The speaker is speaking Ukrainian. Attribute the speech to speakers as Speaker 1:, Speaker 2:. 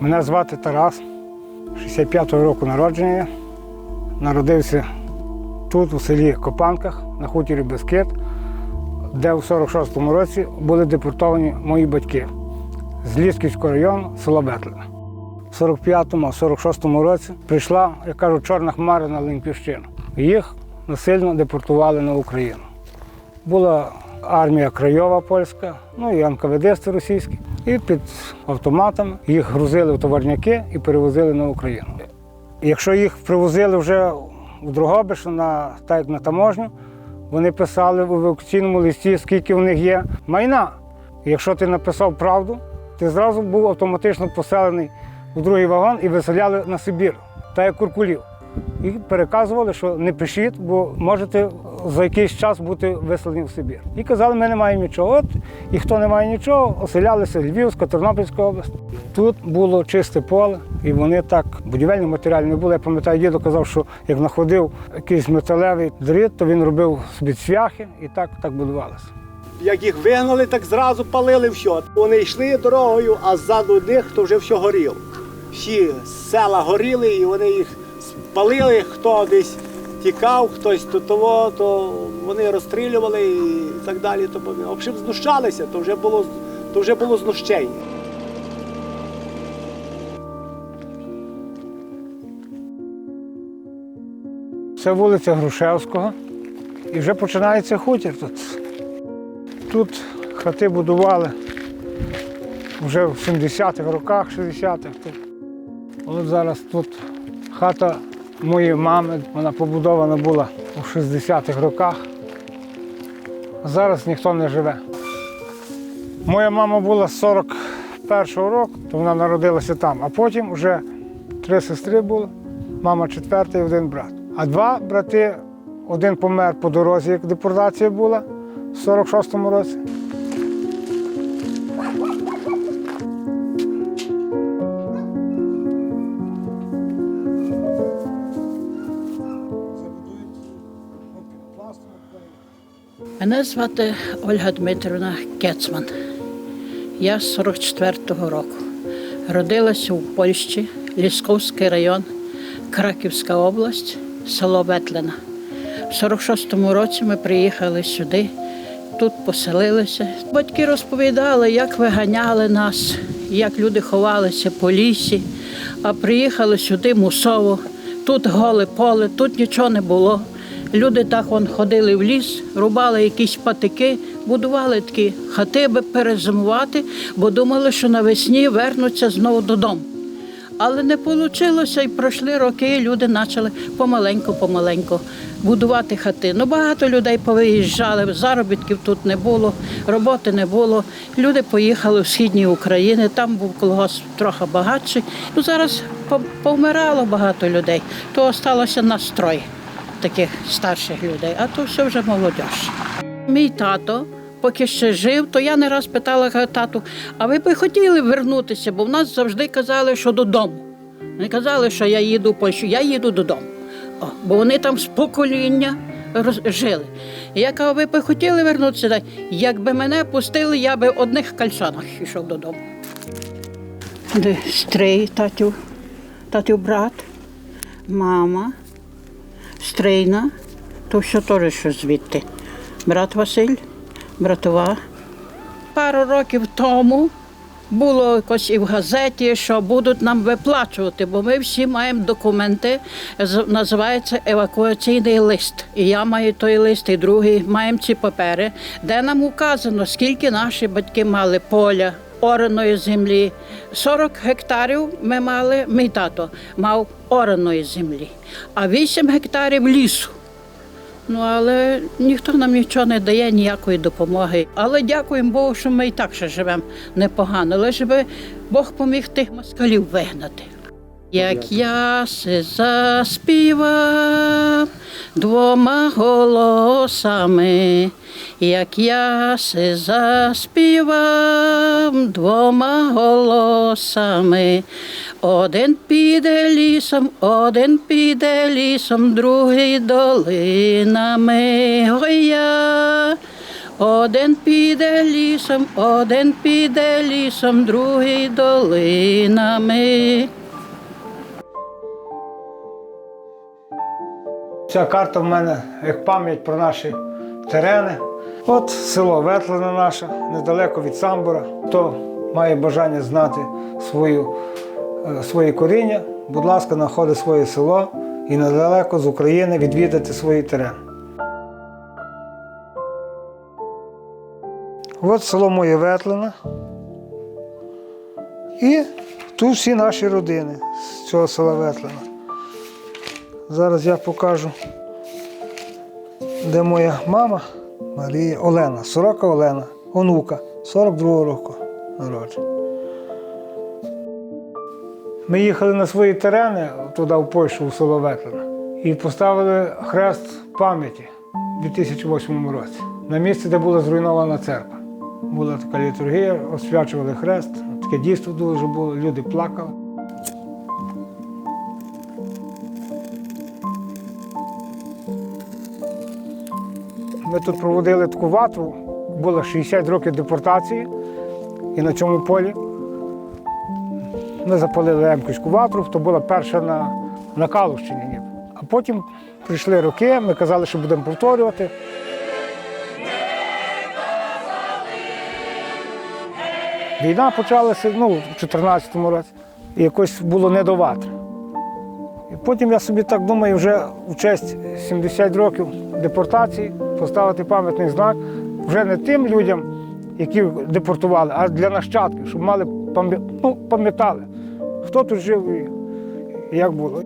Speaker 1: Мене звати Тарас, 65-го року народження. Народився тут, у селі Копанках, на хуторі Бескет, де у 46-му році були депортовані мої батьки з Лісківського району, села Бетлина. В 45-му, 46-му році прийшла, як кажуть, чорна хмара на Линківщину. Їх насильно депортували на Україну. Була армія Крайова польська, ну і НКВД російські. І під автоматами їх грузили в товарняки і перевозили на Україну. Якщо їх привозили вже в Другобиш на, так як на таможню, вони писали в евакуаційному листі, скільки в них є майна. Якщо ти написав правду, ти зразу був автоматично поселений у другий вагон і виселяли на Сибір, так як куркулів. І переказували, що не пишіть, бо можете за якийсь час бути виселені в Сибір. І казали, ми не маємо нічого. От і хто не має нічого, оселялися Львівська, Тернопільська область. Тут було чисте поле, і вони так, будівельні матеріали не було. Я пам'ятаю, дідо казав, що як знаходив якийсь металевий дріт, то він робив собі цвяхи і так, так будувалося.
Speaker 2: Як їх вигнали, так зразу палили все. Вони йшли дорогою, а ззаду них то вже все горіло. Всі села горіли і вони їх спалили, хто десь тікав, хтось то того, то вони розстрілювали і так далі. То в общем, знущалися, то вже було то вже було знущення.
Speaker 1: Це вулиця Грушевського. І вже починається хутір тут. Тут хати будували вже в 70-х роках, 60-х. От зараз тут хата моєї мами, вона побудована була у 60-х роках. Зараз ніхто не живе. Моя мама була з 41-го року, то вона народилася там, а потім вже три сестри було, мама четверта і один брат. А два брати, один помер по дорозі, як депортація була в 46-му році.
Speaker 3: Мене звати Ольга Дмитрівна Кецман. Я з 44-го року. Родилася у Польщі, Лісковський район, Краківська область, село Ветлина. В 46-му році ми приїхали сюди, тут поселилися. Батьки розповідали, як виганяли нас, як люди ховалися по лісі, а приїхали сюди мусово. Тут голе поле, тут нічого не було. Люди так вон ходили в ліс, рубали якісь патики, будували такі хати, аби перезимувати, бо думали, що навесні вернуться знову додому. Але не вийшло, і пройшли роки, і люди почали помаленьку-помаленьку будувати хати. Ну, багато людей повиїжджали, заробітків тут не було, роботи не було. Люди поїхали в східні України, там був колгосп трохи багатший. Ну, зараз по- повмирало багато людей, то залишилося настрой таких старших людей, а то все вже молодь. Мій тато, поки ще жив, то я не раз питала тату, а ви б хотіли вернутися, бо в нас завжди казали, що додому. Не казали, що я їду в Польщу, я їду додому. О, бо вони там з покоління роз- жили. І я кажу, ви б хотіли вернутися? Якби мене пустили, я би в одних кальсонах йшов додому. Де стрий, татю, татю брат, мама, стрийна, то все теж що звідти. Брат Василь, братова. Пару років тому було якось і в газеті, що будуть нам виплачувати, бо ми всі маємо документи, називається евакуаційний лист. І я маю той лист, і другий маємо ці папери, де нам указано, скільки наші батьки мали поля. Ораної землі 40 гектарів ми мали, мій тато мав ораної землі, а 8 гектарів лісу. Ну, але ніхто нам нічого не дає, ніякої допомоги. Але дякуємо Богу, що ми і так ще живемо непогано. Лише би Бог поміг тих москалів вигнати. Як я се заспівав двома голосами, як я се заспівав двома голосами, один піде лісом, один піде лісом, другий долинами. Ой я, Один піде лісом, один піде лісом, другий долинами.
Speaker 1: Ця карта в мене як пам'ять про наші терени. От село Ветлина наше, недалеко від Самбора. Хто має бажання знати свою, е, свої коріння, будь ласка, знаходить своє село і недалеко з України відвідати свої терени. От село моє Ветлина. І тут всі наші родини з цього села Ветлина. Зараз я покажу, де моя мама Марія Олена, сорока Олена, онука, 42-го року народження. Ми їхали на свої терени туди в Польщу, у село Ветлина, і поставили хрест пам'яті у 2008 році. На місці, де була зруйнована церква. Була така літургія, освячували хрест, таке дійство дуже було, люди плакали. Ми тут проводили таку ватру, було 60 років депортації, і на цьому полі ми запалили Емківську ватру, то була перша на, на Калущині. А потім прийшли роки, ми казали, що будемо повторювати. Війна почалася ну, в 2014 році, і якось було не до ватри. І потім я собі так думаю, вже в честь 70 років депортації поставити пам'ятний знак вже не тим людям, які депортували, а для нащадків, щоб мали ну, пам'ятали, хто тут жив і як було.